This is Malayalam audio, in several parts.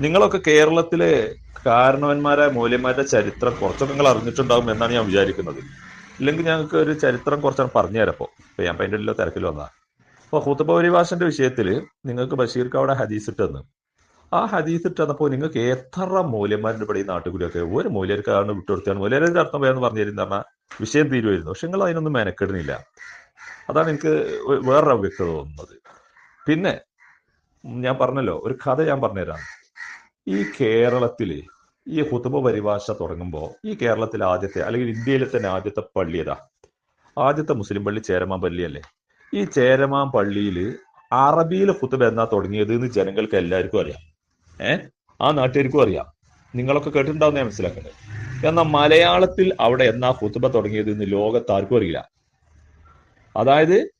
നിങ്ങളൊക്കെ കേരളത്തിലെ കാരണവന്മാരായ മൂല്യന്മാരുടെ ചരിത്രം കുറച്ചൊക്കെ നിങ്ങൾ അറിഞ്ഞിട്ടുണ്ടാകും എന്നാണ് ഞാൻ വിചാരിക്കുന്നത്. ഇല്ലെങ്കിൽ ഞങ്ങൾക്ക് ഒരു ചരിത്രം കുറച്ചാണ് പറഞ്ഞു തരപ്പോ ഇപ്പൊ. ഞാൻ അതിന്റെ ഉള്ളിലോ തിരക്കിൽ വന്നാ. അപ്പൊ ഹുത്തബ വിഷയത്തിൽ നിങ്ങൾക്ക് ബഷീർ അവിടെ ഹദീസ് ഇട്ടെന്ന്. ആ ഹദീസ് ഇട്ടപ്പോൾ നിങ്ങൾക്ക് എത്ര മൂല്യന്മാരുടെ ഈ നാട്ടുകൂടിയൊക്കെ ഒരു മൂല്യർക്കാണ് വിട്ടുകൊടുത്താണ് മൂല്യരുടെ അർത്ഥം വേണമെന്ന് പറഞ്ഞു തരുന്ന പറഞ്ഞാൽ വിഷയം തീരുമായിരുന്നു. പക്ഷെ നിങ്ങൾ അതിനൊന്നും മെനക്കെടുന്നില്ല. അതാണ് എനിക്ക് വേറൊരു അവ്യക്തത തോന്നുന്നത്. പിന്നെ ഞാൻ പറഞ്ഞല്ലോ ഒരു കഥ ഞാൻ പറഞ്ഞുതരാം. ഈ കേരളത്തിൽ ഈ ഹുതുബ പരിഭാഷ തുടങ്ങുമ്പോൾ ഈ കേരളത്തിലെ ആദ്യത്തെ അല്ലെങ്കിൽ ഇന്ത്യയിലെ തന്നെ ആദ്യത്തെ പള്ളി ഏതാ? ആദ്യത്തെ മുസ്ലിം പള്ളി ചേരമാൻ പള്ളിയല്ലേ? ഈ ചേരമാൻ പള്ളിയിൽ അറബിയിൽ ഹുതുബ എന്നാ തുടങ്ങിയത് എന്ന് ജനങ്ങൾക്ക് എല്ലാവർക്കും അറിയാം. ഏ? ആ നാട്ടുകാർക്കും അറിയാം. നിങ്ങളൊക്കെ കേട്ടിട്ടുണ്ടാവും ഞാൻ മനസ്സിലാക്കട്ടെ. എന്നാൽ മലയാളത്തിൽ അവിടെ എന്നാ ഹുതുബ തുടങ്ങിയത് എന്ന് ലോകത്ത് ആർക്കും അറിയില്ല. അതായത്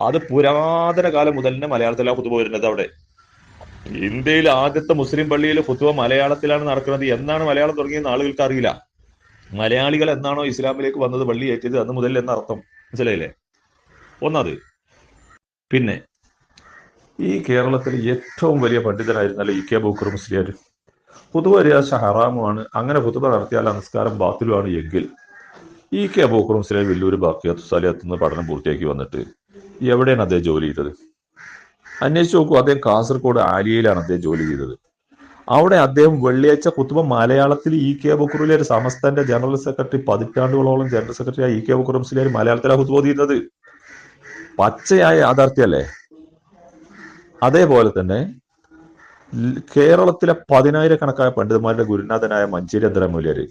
അത് പുരാതന കാലം മുതൽ തന്നെ മലയാളത്തിലാ ഹുതുബ വരുന്നത് അവിടെ. ഇന്ത്യയിൽ ആദ്യത്തെ മുസ്ലിം പള്ളിയിൽ ഫുത്വ മലയാളത്തിലാണ് നടക്കുന്നത്. എന്നാണ് മലയാളം തുടങ്ങിയെന്ന് ആളുകൾക്ക് അറിയില്ല. മലയാളികൾ എന്നാണോ ഇസ്ലാമിലേക്ക് വന്നത് പള്ളി ഏറ്റത് അന്ന് മുതൽ എന്നർത്ഥം മനസ്സിലായില്ലേ? ഒന്നത്. പിന്നെ ഈ കേരളത്തിൽ ഏറ്റവും വലിയ പണ്ഡിതനായിരുന്നല്ലോ ഇ കെ ബൂക്കർ മുസ്ലിയാർ പുതുവ രാശ ഹറാമുമാണ്. അങ്ങനെ പുതുവ നടത്തിയാൽ നമസ്കാരം ബാത്തിലുമാണ് എങ്കിൽ ഇ കെ ബൂക്കർ മുസ്ലിയാർ വലിയൊരു ബാക്കിയാത്തു സ്ഥലത്ത് നിന്ന് പഠനം പൂർത്തിയാക്കി വന്നിട്ട് എവിടെയാണ് അദ്ദേഹം ജോലി ചെയ്തത്? അന്വേഷിച്ച് നോക്കൂ അദ്ദേഹം കാസർഗോഡ് ആലിയയിലാണ് അദ്ദേഹം ജോലി ചെയ്തത്. അവിടെ അദ്ദേഹം വെള്ളിയാഴ്ച കുത്തുബ മലയാളത്തിൽ ഇ കെ ബുക്കുറിലെ ഒരു സമസ്തന്റെ ജനറൽ സെക്രട്ടറി പതിറ്റാണ്ടുകളോളം ജനറൽ സെക്രട്ടറി ആയി ഇ കെ ബുക്കുർ മുസ്ലിയാർ മലയാളത്തിലാണ് കുത്തുബ ചെയ്യുന്നത് പച്ചയായ യാഥാർത്ഥ്യല്ലേ അതേപോലെ തന്നെ കേരളത്തിലെ പതിനായിരക്കണക്കായ പണ്ഡിതന്മാരുടെ ഗുരുനാഥനായ മഞ്ചേരി അന്തര മൂല്യര്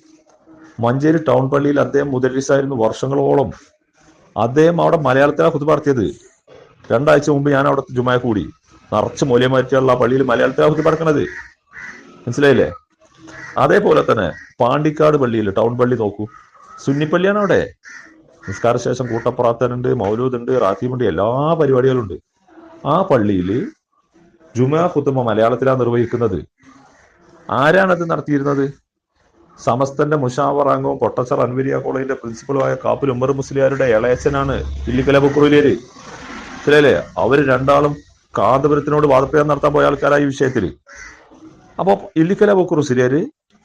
മഞ്ചേരി ടൗൺ പള്ളിയിൽ അദ്ദേഹം മുതലിസായിരുന്നു വർഷങ്ങളോളം. അദ്ദേഹം അവിടെ മലയാളത്തിലാണ് കുത്തുബ നടത്തിയത്. രണ്ടാഴ്ച മുമ്പ് ഞാൻ അവിടെ ജുമായ കൂടി. നിറച്ച് മൂല്യമാറ്റിയുള്ള പള്ളിയിൽ മലയാളത്തിൽ അവർക്ക് നടക്കുന്നത് മനസ്സിലായില്ലേ? അതേപോലെ തന്നെ പാണ്ടിക്കാട് പള്ളിയിൽ ടൗൺ പള്ളി നോക്കൂ. സുന്നിപ്പള്ളിയാണ് അവിടെ. നിസ്കാര ശേഷം കൂട്ടപ്രാർത്ഥനുണ്ട് മൗലൂദുണ്ട് റാത്തിമുണ്ട് എല്ലാ പരിപാടികളും ഉണ്ട് ആ പള്ളിയിൽ ജുമാ കുത്തുമ മലയാളത്തിലാണ് നിർവഹിക്കുന്നത്. ആരാണത് നടത്തിയിരുന്നത്? സമസ്തന്റെ മുഷാവർ അംഗവും പൊട്ടച്ചർ അൻവരിയ കോളേജിന്റെ പ്രിൻസിപ്പളുമായ കാപ്പിൽ ഉമ്മർ മുസ്ലിയാരുടെ ഇളയച്ചനാണ് ഇല്ലിക്കല ബുക്കുറിലേര് മനസ്സിലായില്ലേ? അവർ രണ്ടാളും കാന്തപുരത്തിനോട് വാദപ്രയം നടത്താൻ പോയ ആൾക്കാരായി ഈ വിഷയത്തിൽ അപ്പൊ ഇല്ലിക്കല ബുക്കുർ മുസ്ലിയാര്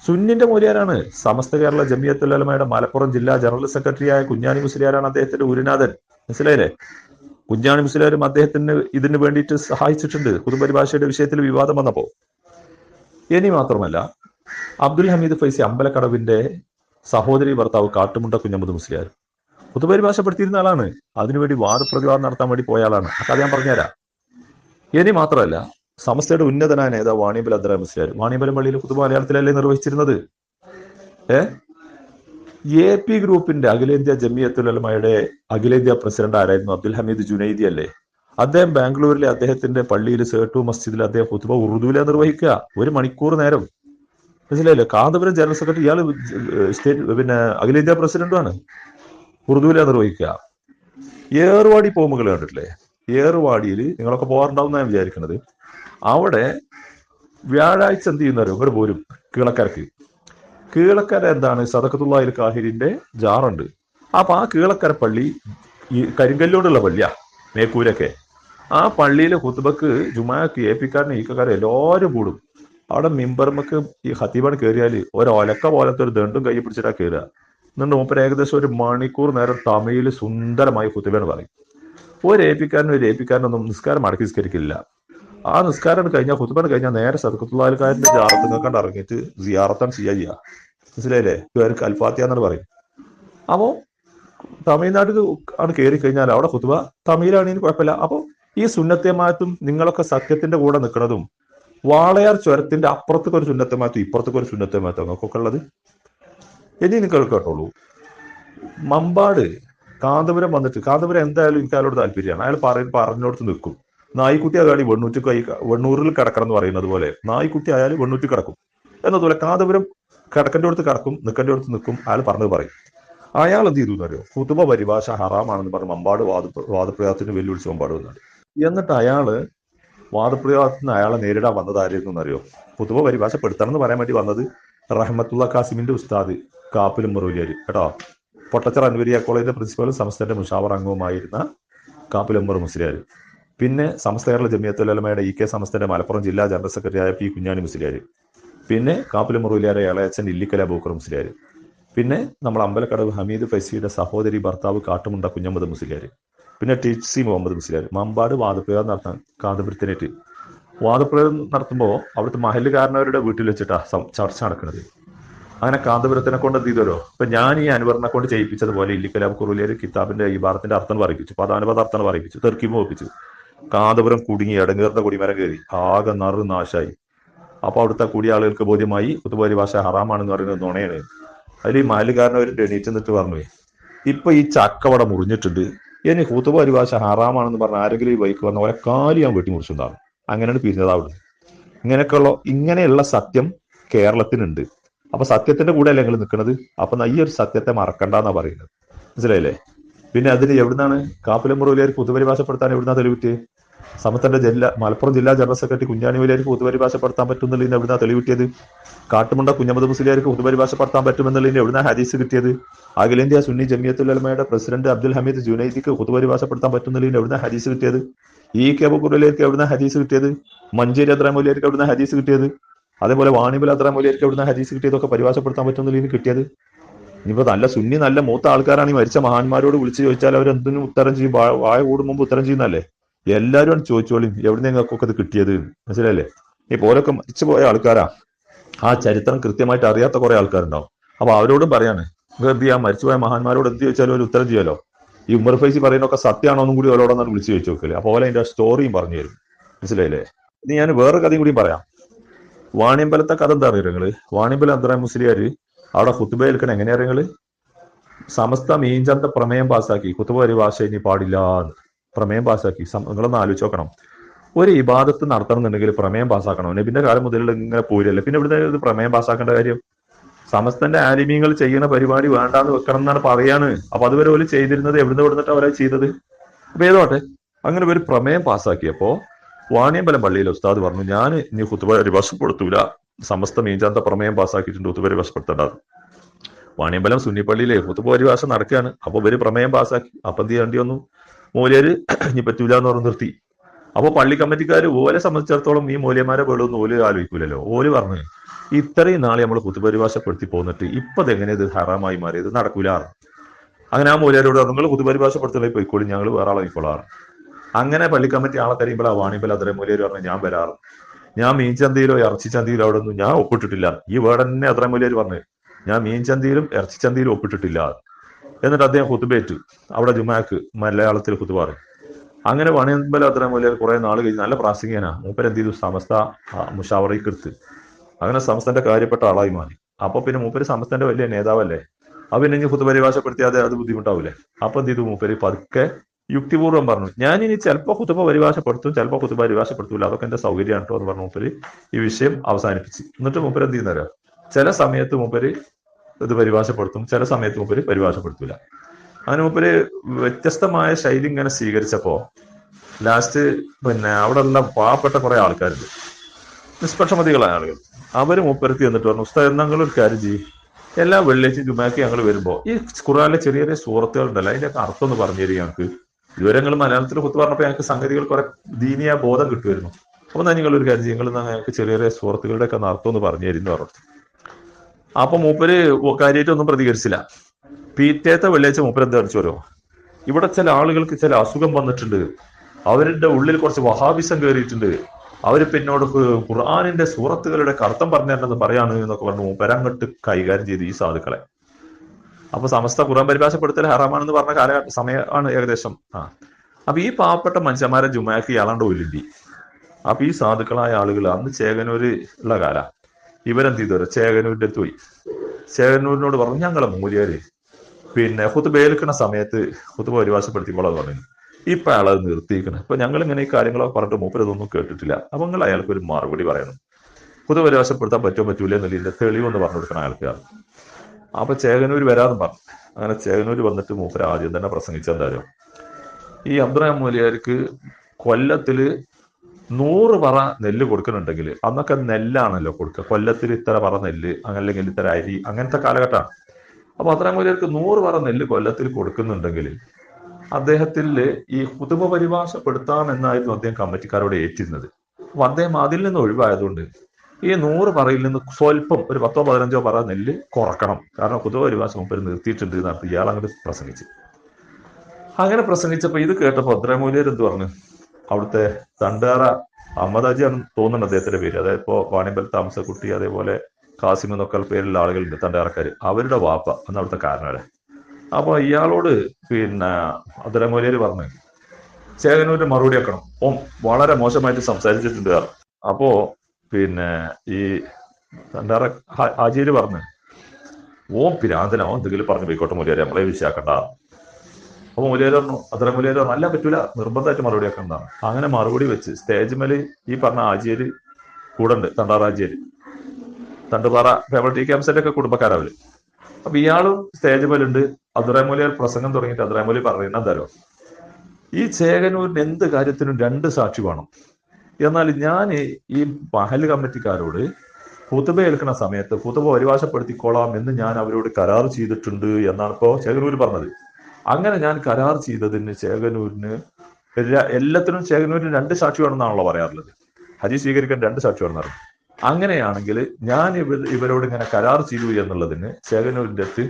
സുന്നിന്റെ മൂലിയാരാണ്. സമസ്ത കേരള ജമിയത്തുലമയുടെ മലപ്പുറം ജില്ലാ ജനറൽ സെക്രട്ടറിയായ കുഞ്ഞാനി മുസ്ലിയാരാണ് അദ്ദേഹത്തിന്റെ ഗുരുനാഥൻ. മനസ്സിലായില്ലേ? കുഞ്ഞാണി മുസ്ലിയാരും അദ്ദേഹത്തിന് ഇതിന് വേണ്ടിയിട്ട് സഹായിച്ചിട്ടുണ്ട്. കുടുംബപരിഭാഷയുടെ വിഷയത്തിൽ വിവാദം വന്നപ്പോ. ഇനി മാത്രമല്ല അബ്ദുൽ ഹമീദ് ഫൈസി അമ്പലക്കടവിന്റെ സഹോദരി ഭർത്താവ് കാട്ടുമുണ്ട കുഞ്ഞമ്മദ് മുസ്ലിയാർ പുതുപരിഭാഷപ്പെടുത്തിയിരുന്ന ആളാണ്. അതിനുവേണ്ടി വാദപ്രതിവാദം നടത്താൻ വേണ്ടി പോയ ആളാണ്. അത് ഞാൻ പറഞ്ഞുതരാം. ഇനി മാത്രമല്ല സമസ്തയുടെ ഉന്നതനായ നേതാവ് വാണിയമ്പലം അദ്ദേഹം വാണിയമ്പലം പള്ളിയിൽ പുതു മലയാളത്തിലല്ലേ നിർവഹിച്ചിരുന്നത്? ഏ? എ പി ഗ്രൂപ്പിന്റെ അഖിലേന്ത്യാ ജമിയത്തുലമയുടെ അഖിലേന്ത്യാ പ്രസിഡന്റ് ആരായിരുന്നു? അബ്ദുൽ ഹമീദ് ജുനൈദി അല്ലേ? അദ്ദേഹം ബാംഗ്ലൂരിലെ അദ്ദേഹത്തിന്റെ പള്ളിയിൽ സേട്ടു മസ്ജിദിൽ അദ്ദേഹം പുതുവ ഉറുദുവിലെ നിർവഹിക്കുക. ഒരു മണിക്കൂർ നേരം. മനസ്സിലായില്ലേ? കാന്തപുരം ജനറൽ സെക്രട്ടറി ഇയാൾ സ്റ്റേറ്റ് പിന്നെ അഖിലേന്ത്യാ പ്രസിഡന്റുമാണ്. ഉറുദുവിലെ നിർവഹിക്കുക. ഏറുവാടി പോകുമ്പോൾ കണ്ടിട്ടില്ലേ? ഏറുവാടിയിൽ നിങ്ങളൊക്കെ പോകാറുണ്ടാവും ഞാൻ വിചാരിക്കുന്നത്. അവിടെ വ്യാഴാഴ്ച എന്ത് ചെയ്യുന്നവരോ ഇങ്ങോട്ട് പോരും. കീളക്കരക്ക്. കീളക്കര എന്താണ്? സദക്കത്തുള്ള കാഹിരിന്റെ ജാറുണ്ട്. അപ്പൊ ആ കീളക്കര പള്ളി ഈ കരിങ്കല്ലോടുള്ള പള്ളിയാ മേക്കൂരൊക്കെ. ആ പള്ളിയിലെ കുത്തുബക്ക് ജുമാക്ക് ഏപ്പിക്കാരനും ഈക്കക്കാരും എല്ലാവരും കൂടും. അവിടെ മിമ്പർമക്ക് ഈ ഹത്തീബാണ് കയറിയാൽ ഒരു ഒലക്ക പോലത്തെ ഒരു ദണ്ടും കൈ പിടിച്ചിട്ടാ കയറുക എന്നിട്ട് മൂപ്പർ ഏകദേശം ഒരു മണിക്കൂർ നേരം തമിഴിൽ സുന്ദരമായി കുത്തുബേന്ന് പറയും. ഒരു ഏപ്പിക്കാരനും ഒരു ഏപ്പിക്കാരനൊന്നും നിസ്കാരം അടക്കിസ്കരിക്കില്ല ആ നിസ്കാരം കഴിഞ്ഞാൽ കുത്തുബാണ് കഴിഞ്ഞാൽ നേരെ സദക്കത്തുള്ളാൽക്കാരന്റെ ജാറത്ത് കണ്ട് ഇറങ്ങിയിട്ട് സിയാറത്താണ് ചെയ്യാ. ചെയ്യുക മനസ്സിലായില്ലേ? ഇവർ കൽപ്പാത്തിയ എന്നാണ് പറയും. അപ്പോ തമിഴ്നാട്ടിൽ ആണ് കയറി കഴിഞ്ഞാൽ അവിടെ കുത്തുബ തമിഴിലാണെങ്കിൽ കുഴപ്പമില്ല. അപ്പോ ഈ സുന്നത്തേമാറ്റും നിങ്ങളൊക്കെ സത്യത്തിന്റെ കൂടെ നിൽക്കുന്നതും വാളയാർ ചുരത്തിന്റെ അപ്പുറത്തേക്ക് ഒരു സുന്നത്തേമാറ്റും ഇപ്പുറത്തേക്ക് ഒരു സുന്നത്തേമാറ്റും അങ്ങക്കൊക്കെ ഉള്ളത് ഇനി നിങ്ങൾ കേട്ടോളൂ. മമ്പാട് കാന്തപുരം വന്നിട്ട് കാന്തപുരം എന്തായാലും എനിക്ക് അയാളോട് താല്പര്യമാണ്. അയാൾ പറ പറഞ്ഞോടത്ത് നിൽക്കും. നായ്ക്കുട്ടി അയാൾ വെണ്ണൂറ്റി കൈ വെണ്ണൂറിൽ കിടക്കണം എന്ന് പറയുന്നത് പോലെ നായ്ക്കുട്ടി അയാൾ വെണ്ണൂറ്റി കിടക്കും. എന്നതുപോലെ കാന്തപുരം കിടക്കേണ്ട അടുത്ത് കിടക്കും നിൽക്കേണ്ട അടുത്ത് നിൽക്കും അയാൾ പറഞ്ഞത് പറയും. അയാൾ എന്ത് ചെയ്തു എന്നറിയോ? കുത്തുബ പരിഭാഷ ഹറാമാണെന്ന് പറഞ്ഞ് മമ്പാട് വാദ വാദപ്രയാസത്തിന് വെല്ലുവിളിച്ച് മമ്പാട് വന്നത് എന്നിട്ട് അയാൾ വാദപ്രയാസത്തിന് അയാളെ നേരിടാൻ വന്നതായിരുന്നു എന്നറിയോ? കുത്തുബ പരിഭാഷപ്പെടുത്തണം എന്ന് പറയാൻ വേണ്ടി വന്നത് റഹ്മത്തുള്ള കാസിമിന്റെ ഉസ്താദ്. കാപ്പിലും മുറുലിയാര് കേട്ടോ? പൊട്ടച്ചർ അൻവരിയ കോളേജിന്റെ പ്രിൻസിപ്പൽ സംസ്ഥാന മുഷാവർ അംഗവുമായിരുന്ന കാപ്പിലമ്പർ മുസ്ലിയാർ പിന്നെ സമസ്ത കേരള ജമിയത്തുലമയുടെ ഇ കെ സമസ്തന്റെ മലപ്പുറം ജില്ലാ ജനറൽ സെക്രട്ടറിയായ പി കുഞ്ഞാനി മുസ്ലിയാർ പിന്നെ കാപ്പില മുറുലിയാരെ ഇളയച്ചൻ ഇല്ലിക്കല ബൂക്കർ മുസ്ലിയാർ പിന്നെ നമ്മൾ അമ്പലക്കടവ് ഹമീദ് ഫൈസിയുടെ സഹോദരി ഭർത്താവ് കാട്ടുമുണ്ട കുഞ്ഞമ്മദ് മുസ്ലിയാർ പിന്നെ ടി സി മുഹമ്മദ് മുസ്ലിയാർ മമ്പാട് വാദപ്രയോഗം നടത്താൻ കാന്തപുരത്തിനേറ്റ് വാദപ്രയോഗം നടത്തുമ്പോൾ അവിടുത്തെ മഹലുകാരനവരുടെ വീട്ടിൽ വെച്ചിട്ടാണ് ചർച്ച നടക്കുന്നത്. അങ്ങനെ കാന്തപുരത്തിനെ കൊണ്ട് എന്ത് ചെയ്തല്ലോ? അപ്പൊ ഞാൻ ഈ അനുവറിനെ കൊണ്ട് ചെയ്യിപ്പിച്ചതുപോലെ ഇല്ലിക്കലാം കുറുലിയൊരു കിതാബിന്റെ ഈ ഭാരത്തിന്റെ അർത്ഥം പറയിപ്പിച്ചു. പദാനുപത അർത്ഥം പറയിപ്പിച്ചു. തെർക്കിമ ഒപ്പിച്ചു. കാന്തപുരം കുടുങ്ങി ഇടങ്ങേറിന്റെ കുടിമരം കയറി. ആകെ നറു നാശായി. അപ്പൊ അവിടുത്തെ കൂടിയ ആളുകൾക്ക് ബോധ്യമായി കുത്തുബോരി ഭാഷ ഹറാമാണെന്ന് പറയുന്നത് നുണയാണ്. അതിൽ ഈ മാലുകാരൻ ഒരു എണീറ്റ് നിന്നിട്ട് പറഞ്ഞു ഇപ്പൊ ഈ ചക്കവട മുറിഞ്ഞിട്ടുണ്ട്. ഇനി ഹൂത്തുപോലി ഭാഷ ഹറാമാണെന്ന് പറഞ്ഞ ആരെങ്കിലും ഈ ബൈക്ക് വന്ന പോലെ കാലി ഞാൻ വെട്ടി അങ്ങനെയാണ് പിരിഞ്ഞത് അവിടെ ഇങ്ങനെയൊക്കെയുള്ള ഇങ്ങനെയുള്ള സത്യം കേരളത്തിനുണ്ട്. അപ്പൊ സത്യത്തിന്റെ കൂടെ അല്ലെങ്കിൽ നിൽക്കുന്നത് അപ്പൊ ഈ ഒരു സത്യത്തെ മറക്കണ്ടെന്നാ പറയുന്നത്. മനസ്സിലായില്ലേ? പിന്നെ അതിന് എവിടുന്നാണ്? കാപ്പിലമുറവിലേക്ക് പൊതുപരിഭാഷപ്പെടുത്താൻ എവിടുന്നാ തെളിവിറ്റ് സമത്തിന്റെ ജില്ല മലപ്പുറം ജില്ലാ ജനറൽ സെക്രട്ടറി കുഞ്ഞാണി വലിയാർക്ക് പൊതുപരിഭാഷപ്പെടുത്താൻ പറ്റുന്നുള്ളതിന് എവിടുന്നാ തെളിവിട്ടിയത്? കാട്ടുമുണ്ട കുഞ്ഞമത് മുസ്ലിയാർക്ക് പൊതുപരിഭാഷപ്പെടുത്താൻ പറ്റുമെന്നുള്ളതിന് എവിടുന്നാ ഹദീസ് കിട്ടിയത്? അഖിലേന്ത്യാ സുന്നി ജമിയത്തുൽ ജമിയത്തുലമയുടെ പ്രസിഡന്റ് അബ്ദുൽ ഹമീദ് ജുനൈദിക്ക് പൊതുപരിഭാഷപ്പെടുത്താൻ പറ്റുന്നതിന് എവിടുന്നാ ഹദീസ് കിട്ടിയത്? ഇ കെ ബുക്കുറിലേക്ക് എവിടുന്ന ഹദീസ് കിട്ടിയത്? മഞ്ചേരി അദ്രാമൂലിയാർക്ക് എവിടുന്ന ഹദീസ് കിട്ടിയത്? അതേപോലെ വാണിബൽ അദ്രാമൂലിയാർക്ക് എവിടുന്നാ ഹദീസ് കിട്ടിയതൊക്കെ പരിഭാഷപ്പെടുത്താൻ പറ്റുന്നില്ല ഇനി കിട്ടിയത്. ഇനിയിപ്പോ നല്ല സുന്നി നല്ല മൂത്ത ആൾക്കാരാണ് ഈ മരിച്ച മഹാന്മാരോട് വിളിച്ചു ചോദിച്ചാൽ അവർ എന്തിനും ഉത്തരം ചെയ്യും വായ കൂടും ഉത്തരം ചെയ്യുന്നല്ലേ എല്ലാവരും ആണ് ചോദിച്ചോളും എവിടെ നിങ്ങൾക്കൊക്കെ ഇത് കിട്ടിയത്? മനസ്സിലല്ലേ ഈ പോലൊക്കെ മരിച്ചു പോയ ആൾക്കാരാ. ആ ചരിത്രം കൃത്യമായിട്ട് അറിയാത്ത കുറെ ആൾക്കാരുണ്ടാവും. അപ്പൊ അവരോടും പറയാണ് എന്ത് മരിച്ചുപോയ മഹാന്മാരോട് എന്ത് ചോദിച്ചാലും ഒരു ഉത്തരം ചെയ്യാലോ? ഈ ഉമർ ഫൈസി പറയുന്നൊക്കെ സത്യമാണോ എന്നും കൂടി അവരോടൊന്നാണ് വിളിച്ചു ചോദിച്ചു നോക്കൽ അപ്പൊ അതിന്റെ സ്റ്റോറിയും പറഞ്ഞു തരും. മനസ്സിലായില്ലേ? ഇനി ഞാൻ വേറെ കഥയും കൂടി പറയാം. വാണിയമ്പലത്തെ കഥ എന്താ അറിയോ നിങ്ങൾ? വാണിയമ്പലം അബ്ദുറഹ്മാൻ മുസ്ലിയാര് അവിടെ കുത്തുബ ഏൽക്കണം. എങ്ങനെയാ നിങ്ങൾ? സമസ്ത മീൻചന്ത പ്രമേയം പാസ്സാക്കി. കുത്തുബ ഒരു ഭാഷ ഇനി പാടില്ല എന്ന്. പ്രമേയം പാസ്സാക്കി. നിങ്ങളൊന്ന് ആലോചിച്ച് നോക്കണം. ഒരു ഇബാദത്ത് നടത്തണമെന്നുണ്ടെങ്കിൽ പ്രമേയം പാസ്സാക്കണം. നബിന്റെ കാലം മുതലുള്ള ഇങ്ങനെ പോരല്ലേ പിന്നെ ഇവിടുത്തെ ഇത് പ്രമേയം പാസ്സാക്കേണ്ട കാര്യം? സമസ്തന്റെ ആലിമീങ്ങൾ ചെയ്യുന്ന പരിപാടി വേണ്ടാന്ന് വെക്കണം എന്നാണ് പറയാണ്. അപ്പൊ അതുവരെ ഓൽ ചെയ്തിരുന്നത് എവിടുന്ന് എവിടുന്നിട്ട് അവരെ ചെയ്തത്? അപ്പൊ ഏതോട്ടെ അങ്ങനെ ഒരു പ്രമേയം പാസ്സാക്കിയപ്പോ വാണിയമ്പലം പള്ളിയിൽ ഉസ്താദ് പറഞ്ഞു ഞാൻ ഇനി കുത്തുബ പരിഭാഷപ്പെടുത്തൂല സമസ്ത മീൻചാന്ത പ്രമേയം പാസ്സാക്കിയിട്ടുണ്ട് കുത്തുബ പരിഭാഷപ്പെടുത്തേണ്ടത് വാണിയമ്പലം സുന്നിപ്പള്ളിയിലെ കുത്തുബ പരിഭാഷ നടക്കുകയാണ്. അപ്പൊ ഇവർ പ്രമേയം പാസ്സാക്കി. അപ്പം എന്ത് ചെയ്യേണ്ടി വന്നു? മൂല്യര് ഇനി പറ്റൂല എന്ന് പറഞ്ഞു നിർത്തി. അപ്പൊ പള്ളി കമ്മിറ്റിക്കാർ ഓലെ സംബന്ധിച്ചിടത്തോളം ഈ മൂല്യന്മാരെ വേളൊന്നും ഓൽ ആലോചിക്കൂലല്ലോ. ഓൽ പറഞ്ഞു ഇത്രയും നാളെ നമ്മൾ കുത്തുപരിഭാഷപ്പെടുത്തി പോന്നിട്ട് ഇപ്പൊ എങ്ങനെ ഇത് ഹറാമായി മാറിയത്? നടക്കൂലാറ് അങ്ങനെ ആ പറഞ്ഞു നിങ്ങൾ കുത്തുപരിഭാഷപ്പെടുത്തലേ പോയിക്കോളും ഞങ്ങൾ വേറെ ആളെ പോയിക്കോളാറ് അങ്ങനെ പള്ളി കമ്മിറ്റി ആളെ ആ വാണിമ്പല അത്ര മൂല്യര് പറഞ്ഞു ഞാൻ വരാറ്. ഞാൻ മീൻ ചന്തയിലോ ഇറച്ചി ചന്തയിലോ അവിടെ ഒന്നും ഞാൻ ഒപ്പിട്ടിട്ടില്ല. ഈ വേർഡ് തന്നെ അത്ര മൂലയിൽ പറഞ്ഞു. ഞാൻ മീൻ ചന്തയിലും ഇറച്ചി ചന്തയിലും ഒപ്പിട്ടിട്ടില്ല. എന്നിട്ട് അദ്ദേഹം കുത്തുപേറ്റു അവിടെ ജുമാക്ക് മലയാളത്തിൽ കുത്തുപാറി അങ്ങനെ വാണിമ്പല അത്ര മൂലയിൽ കുറെ നാൾ കഴിഞ്ഞ് നല്ല പ്രാസംഗികനാ. മൂപ്പര് എന്ത് ചെയ്തു? സമസ്ത മുഷാവറയ്ക്ക് എടുത്ത്. അങ്ങനെ സമസ്തന്റെ കാര്യപ്പെട്ട ആളായി മാറി. അപ്പൊ പിന്നെ മൂപ്പര് സമസ്തന്റെ വലിയ നേതാവല്ലേ? അപ്പൊ പിന്നെ ഇനി കുത്തുപരിഭാഷപ്പെടുത്തിയാതെ അത് ബുദ്ധിമുട്ടാവൂലേ? അപ്പൊ എന്ത് ചെയ്തു? മൂപ്പര് പതുക്കെ യുക്തിപൂർവം പറഞ്ഞു. ഞാൻ ഇനി ചിലപ്പോ കുത്തുബ പരിഭാഷപ്പെടുത്തും ചിലപ്പോ കുത്തുബ പരിഭാഷപ്പെടുത്തൂല. അതൊക്കെ എന്റെ സൗകര്യമാണ് കേട്ടോ എന്ന് പറഞ്ഞ മൂപ്പര് ഈ വിഷയം അവസാനിപ്പിച്ചു. എന്നിട്ട് മൂപ്പര് എന്ത് ചെയ്യുന്നറിയോ? ചില സമയത്ത് മൂപ്പര് ഇത് പരിഭാഷപ്പെടുത്തും ചില സമയത്ത് മൂപ്പര് പരിഭാഷപ്പെടുത്തൂല. അങ്ങനെ മൂപ്പര് വ്യത്യസ്തമായ ശൈലി ഇങ്ങനെ സ്വീകരിച്ചപ്പോ ലാസ്റ്റ് പിന്നെ അവിടെ ഉള്ള പാവപ്പെട്ട കുറെ ആൾക്കാരുണ്ട്. നിഷ്പക്ഷമതികളായ ആളുകൾ. അവർ മൂപ്പരത്തി എന്നിട്ട് പറഞ്ഞു ഉസ്താദ് ഞങ്ങൾ ഒരു കാര്യം ചെയ്യും. എല്ലാ വെള്ളിയാഴ്ചയും ജുമാക്ക് ഞങ്ങൾ വരുമ്പോ ഈ ഖുറാനിലെ ചെറിയ ചെറിയ സുഹൃത്തുക്കളുണ്ടല്ലോ അതിന്റെ അർത്ഥം ഒന്ന് പറഞ്ഞു തരിക ഞങ്ങൾക്ക് ഇതുവരെ ഞങ്ങൾ മലയാളത്തിൽ കുത്തു പറഞ്ഞപ്പോൾ ഞങ്ങൾക്ക് സംഗതികൾ കുറെ ദീനിയ ബോധം കിട്ടുമായിരുന്നു. അപ്പൊ എന്നാൽ നിങ്ങളൊരു കാര്യം നിങ്ങൾ ഞങ്ങൾക്ക് ചെറിയ ചെറിയ സുഹൃത്തുക്കളുടെ ഒക്കെ ഒന്ന് പറഞ്ഞു തരുന്നു പറഞ്ഞു. അപ്പൊ മൂപ്പര് കാര്യമായിട്ടൊന്നും പ്രതികരിച്ചില്ല. പീറ്റേത്ത വെള്ളിയാഴ്ച മൂപ്പര് എന്താ കാണിച്ചു വരുമോ ഇവിടെ ചില ആളുകൾക്ക് ചില അസുഖം വന്നിട്ടുണ്ട്. അവരുടെ ഉള്ളിൽ കുറച്ച് വഹാബിസം കയറിയിട്ടുണ്ട്. അവർ പിന്നോട് ഖുർആാനിന്റെ സൂറത്തുകളുടെ കർത്തം പറഞ്ഞു തരണമെന്ന് പറയാണ് എന്നൊക്കെ പറഞ്ഞു മൂപ്പരങ്ങട്ട് കൈകാര്യം ചെയ്തു ഈ സാധുക്കളെ. അപ്പൊ സമസ്ത ഖുറാൻ പരിഭാഷപ്പെടുത്തൽ ഹറാമാണെന്ന് പറഞ്ഞ കാല സമയമാണ് ഏകദേശം. ആ. അപ്പൊ ഈ പാവപ്പെട്ട മനുഷ്യന്മാരെ ജുമാക്ക് ഇയാളാണ്ട് ഒല്ലിണ്ടി അപ്പൊ ഈ സാധുക്കളായ ആളുകൾ അന്ന് ചേകനൂര് ഉള്ള കാല. ഇവരെന്ത് ചെയ്തു? ചേകനൂരിന്റെ അടുത്ത് പോയി. ചേകനൂരിനോട് പറഞ്ഞു ഞങ്ങളെ മൂല്യര് പിന്നെ ഹുത്തുബേൽക്കണ സമയത്ത് ഹുത്തുബ പരിഭാഷപ്പെടുത്തിക്കോളാം പറഞ്ഞു. ഇപ്പൊ അയാളത് നിർത്തിയിരിക്കണം ഇപ്പൊ ഞങ്ങൾ ഇങ്ങനെ ഈ കാര്യങ്ങളൊക്കെ പറഞ്ഞിട്ട് മൂപ്പര് ഇതൊന്നും കേട്ടിട്ടില്ല. അപ്പൊ നിങ്ങൾ അയാൾക്ക് ഒരു മറുപടി പറയണം. ഹുത്തുബ പരിഭാഷപ്പെടുത്താൻ പറ്റുമോ പറ്റൂല തെളിവ് ഒന്ന് പറഞ്ഞു കൊടുക്കണം അയാൾക്ക്. അപ്പൊ ചേകനൂര് വരാന്ന് പറഞ്ഞു. അങ്ങനെ ചേകനൂര് വന്നിട്ട് മൂപ്പർ ആദ്യം തന്നെ പ്രസംഗിച്ചെന്തായാലും ഈ അബ്ദുറഹ്മാൻ മൂലിയാർക്ക് കൊല്ലത്തിൽ നൂറ് പറ നെല്ല് കൊടുക്കുന്നുണ്ടെങ്കിൽ അന്നൊക്കെ നെല്ലാണല്ലോ കൊടുക്കുക. കൊല്ലത്തിൽ ഇത്ര പറ നെല്ല് അല്ലെങ്കിൽ ഇത്ര അരി അങ്ങനത്തെ കാലഘട്ടമാണ്. അപ്പൊ അത്ര മൂലിയാർക്ക് നൂറ് പറ നെല്ല് കൊല്ലത്തിൽ കൊടുക്കുന്നുണ്ടെങ്കിൽ അദ്ദേഹത്തിൽ ഈ കുതുബ പരിഭാഷപ്പെടുത്താമെന്നായിരുന്നു അദ്ദേഹം കമ്മിറ്റിക്കാരോട് ഏറ്റിരുന്നത്. അപ്പൊ അദ്ദേഹം അതിൽ നിന്ന് ഒഴിവായതുകൊണ്ട് ഈ നൂറ് പറയിൽ നിന്ന് സ്വല്പം ഒരു പത്തോ പതിനഞ്ചോ പറ നെല്ല് കുറക്കണം. കാരണം കുതുബ പരിഭാഷ മുമ്പ് നിർത്തിയിട്ടുണ്ട് എന്ന് ഇയാൾ അങ്ങോട്ട് പ്രസംഗിച്ചു. അങ്ങനെ പ്രസംഗിച്ചപ്പോൾ ഇത് കേട്ടപ്പോൾ ഭദ്രമൂല്യർ എന്ത് പറഞ്ഞു? അവിടുത്തെ തണ്ടാറ അഹമ്മദാജിയാണ് തോന്നുന്നുണ്ട് അദ്ദേഹത്തിന്റെ പേര്. അതായത് ഇപ്പോ വാണിമ്പൽ താമസക്കുട്ടി അതേപോലെ കാസിം എന്നൊക്കെ പേരുള്ള ആളുകളുണ്ട് തണ്ടാറക്കാര്. അവരുടെ വാപ്പ അന്ന് അവിടുത്തെ കാരണവരെ. അപ്പോൾ ഇയാളോട് പിന്നെ ഭദ്രമൂല്യർ പറഞ്ഞു ചേകനൂരിന് മറുപടി വെക്കണം. ഓം വളരെ മോശമായിട്ട് സംസാരിച്ചിട്ടുണ്ട്. കാരണം. പിന്നെ ഈ തണ്ടാറ ആചേര് പറഞ്ഞു ഓ ഓം പിരാന്തനോ എന്തെങ്കിലും പറഞ്ഞു പോയിക്കോട്ടെ മുലേര നമ്മളെ വിശ്വാക്കണ്ട അപ്പൊ മുലിയാർ പറഞ്ഞു അത്ര പറഞ്ഞു അല്ല പറ്റൂല നിർബന്ധമായിട്ട് മറുപടി വെക്കണ്ടാണ് അങ്ങനെ മറുപടി വെച്ച് സ്റ്റേജ് മേൽ ഈ പറഞ്ഞ ആജിയര് കൂടെ ഉണ്ട് തണ്ടാറ ആചേര് തണ്ടുപാറ ഫേവറേറ്റ് ടി ക്യാമ്പസിന്റെ ഒക്കെ കുടുംബക്കാരവര് അപ്പൊ ഇയാളും സ്റ്റേജ് മേലുണ്ട് അദ്രമൂലിയാർ പ്രസംഗം തുടങ്ങിയിട്ട് അദ്രമൂലി പറയുന്ന തരോ ഈ ചേകനൂരിന് എന്ത് കാര്യത്തിനും രണ്ട് സാക്ഷി വേണം. എന്നാൽ ഞാൻ ഈ മഹൽ കമ്മിറ്റിക്കാരോട് കുത്തുബ ഏൽക്കുന്ന സമയത്ത് കുത്തുബ പരിഭാഷപ്പെടുത്തിക്കോളാം എന്ന് ഞാൻ അവരോട് കരാർ ചെയ്തിട്ടുണ്ട് എന്നാണ് ഇപ്പോ ചേകനൂർ പറഞ്ഞത്. അങ്ങനെ ഞാൻ കരാർ ചെയ്തതിന് ചേകനൂരിന് എല്ലാത്തിനും ചേകനൂരിന് രണ്ട് സാക്ഷി വേണമെന്നാണല്ലോ പറയാറുള്ളത്. ഹജി സ്വീകരിക്കാൻ രണ്ട് സാക്ഷി വേണമെന്ന് അങ്ങനെയാണെങ്കിൽ ഞാൻ ഇവർ ഇവരോട് ഇങ്ങനെ കരാർ ചെയ്തു എന്നുള്ളതിന് ചേകനൂരിന്റെ അടുത്ത്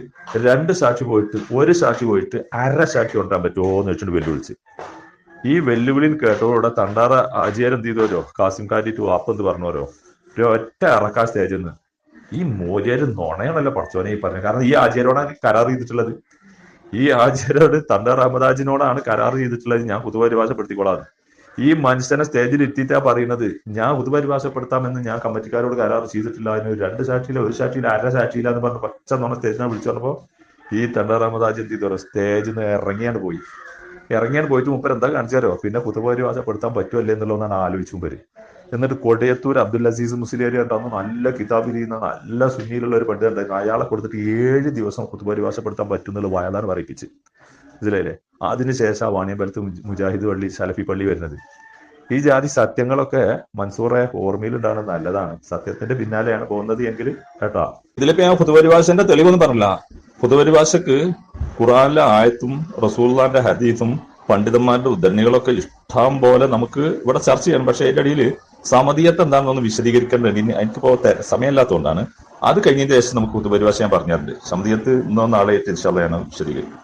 രണ്ട് സാക്ഷി പോയിട്ട് ഒരു സാക്ഷി പോയിട്ട് അര സാക്ഷി കൊണ്ടുവരാൻ പറ്റുമോ എന്ന് വെച്ചിട്ട് വെല്ലുവിളിച്ച്. ഈ വെല്ലുവിളിയിൽ കേട്ടവരോടെ തണ്ടാറ അജയർ എന്ത് ചെയ്തോരോ കാസിം കാരിട്ട് വാപ്പെന്ന് പറഞ്ഞോരോ ഒറ്റ ഇറക്കാ സ്റ്റേജിൽ നിന്ന് ഈ മോര്യാര് നുണയാണല്ലോ പഠിച്ചോനെ ഈ പറഞ്ഞു കാരണം ഈ ആചാര്യോടാണ് കരാർ ചെയ്തിട്ടുള്ളത്. ഈ ആചാര്യോട് തണ്ടാർ അഹമ്മദാജിനോടാണ് കരാർ ചെയ്തിട്ടുള്ളത്. ഞാൻ പുതുപരിഭാഷപ്പെടുത്തിക്കോളാം. ഈ മനുഷ്യനെ സ്റ്റേജിൽ എത്തിയിട്ടാ പറയുന്നത്. ഞാൻ പുതുപരിഭാഷപ്പെടുത്താമെന്ന് ഞാൻ കമ്മിറ്റിക്കാരോട് കരാർ ചെയ്തിട്ടില്ല. അതിന് രണ്ട് സാക്ഷിയില്ല ഒരു സാക്ഷിയില്ല അര സാക്ഷിയില്ല എന്ന് പറഞ്ഞ് പച്ച നോണ സ്റ്റേജിനെ വിളിച്ചു പറഞ്ഞപ്പോ ഈ തണ്ടാർ അഹമ്മദാജ് എന്ത് ചെയ്തോ സ്റ്റേജിൽ നിന്ന് ഇറങ്ങിയാണ് പോയി. ഇറങ്ങിയാണ് പോയിട്ട് മുപ്പർ എന്താ കാണിച്ചാലോ പിന്നെ പുതുപരിഭാഷപ്പെടുത്താൻ പറ്റുമല്ലേ എന്നുള്ളതാണ് ആലോചിച്ചു മുമ്പ് എന്നിട്ട് കൊടയത്തൂർ അബ്ദുൽ അസീസ് മുസ്ലിയാരി ഉണ്ടാകുന്ന നല്ല കിതാബ് ചെയ്യുന്ന നല്ല സുന്നിയിലുള്ള ഒരു പണ്ഡിതൻ ഉണ്ടായിരുന്നു. അയാളെ കൊടുത്തിട്ട് ഏഴ് ദിവസം കുത്തുപരിഭാഷപ്പെടുത്താൻ പറ്റുന്നുള്ള വയലാർ പറയിപ്പിച്ച്. ഇതിലല്ലേ അതിനുശേഷം വാണിയമ്പലത്ത് മുജാഹിദ് പള്ളി സലഫി പള്ളി വരുന്നത്. ഈ ജാതി സത്യങ്ങളൊക്കെ മൻസൂറെ ഓർമ്മയിൽ ഉണ്ടാകുന്നത് നല്ലതാണ്. സത്യത്തിന്റെ പിന്നാലെയാണ് പോകുന്നത് എങ്കിൽ കേട്ടോ. ഇതിലിപ്പോ ഞാൻ പുതുപരിഭാഷന്റെ തെളിവൊന്നും പറഞ്ഞില്ല. പുതുപരിഭാഷക്ക് ഖുറാനിലെ ആയത്തും റസൂൽദാന്റെ ഹദീസും പണ്ഡിതന്മാരുടെ ഉദ്ധരണികളൊക്കെ ഇഷ്ടം പോലെ നമുക്ക് ഇവിടെ ചർച്ച ചെയ്യാം. പക്ഷെ അതിന്റെ അടിയിൽ സമതീയത്ത് എന്താണെന്നൊന്ന് ഇനി എനിക്കിപ്പോ സമയമില്ലാത്തതുകൊണ്ടാണ്. അത് കഴിഞ്ഞതിന് ശേഷം നമുക്ക് പുതുപരിഭാഷ ഞാൻ പറഞ്ഞിട്ടുണ്ട്. സമതീയത്ത് ഇന്നോ നാളെ തിരിച്ചുള്ളതാണ് വിശദീകരിക്കും.